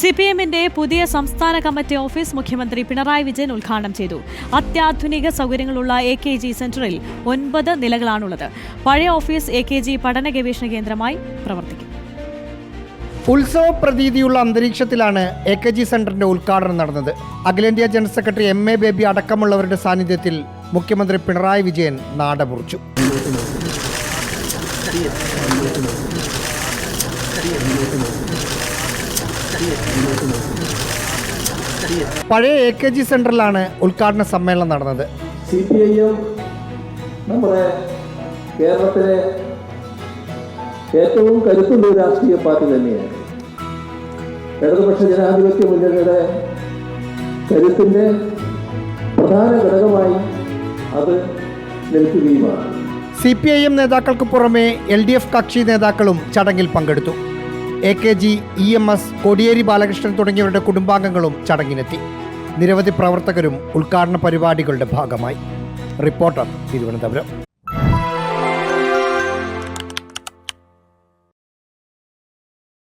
C P എമ്മിന്റെ പുതിയ സംസ്ഥാന കമ്മിറ്റി ഓഫീസ് മുഖ്യമന്ത്രി പിണറായി വിജയൻ ഉദ്ഘാടനം ചെയ്തു. അത്യാധുനിക സൗകര്യങ്ങളുള്ള എ കെ ജി സെന്ററിൽ ഒൻപത് നിലകളാണുള്ളത്. പഴയ ഓഫീസ് എ കെ ജി പഠന ഗവേഷണ കേന്ദ്രമായി പ്രവർത്തിക്കും. ഉത്സവ പ്രതീതിയുള്ള അന്തരീക്ഷത്തിലാണ് എ കെ ജി സെന്ററിന്റെ ഉദ്ഘാടനം നടന്നത്. അഖിലേന്ത്യാ general secretary M A Baby അടക്കമുള്ളവരുടെ സാന്നിധ്യത്തിൽ മുഖ്യമന്ത്രി പിണറായി വിജയൻ നാടമുറിച്ചു പഴയ എ കെ ജി സെന്ററിലാണ് ഉദ്ഘാടന സമ്മേളനം നടന്നത്. സി പി ഐ എം നമ്മുടെ കേരളത്തിലെ ഏറ്റവും കരുത്തുള്ള ഒരു രാഷ്ട്രീയ പാർട്ടി തന്നെയാണ്. ഇടതുപക്ഷ ജനാധിപത്യ മുന്നണിയുടെ കരുത്തിന്റെ പ്രധാന ഘടകമായി അത് നിൽക്കുകയുമാണ്. സി പി ഐ എം നേതാക്കൾക്ക് പുറമെ എൽ ഡി എഫ് കക്ഷി നേതാക്കളും ചടങ്ങിൽ പങ്കെടുത്തു. A K G E M S Kodiyeri Balakrishnan തുടങ്ങിയവരുടെ കുടുംബാംഗങ്ങളും ചടങ്ങിനെത്തി. നിരവധി പ്രവർത്തകരും ഉദ്ഘാടന പരിപാടികളുടെ ഭാഗമായി. റിപ്പോർട്ടർ തിരുവനന്തപുരം.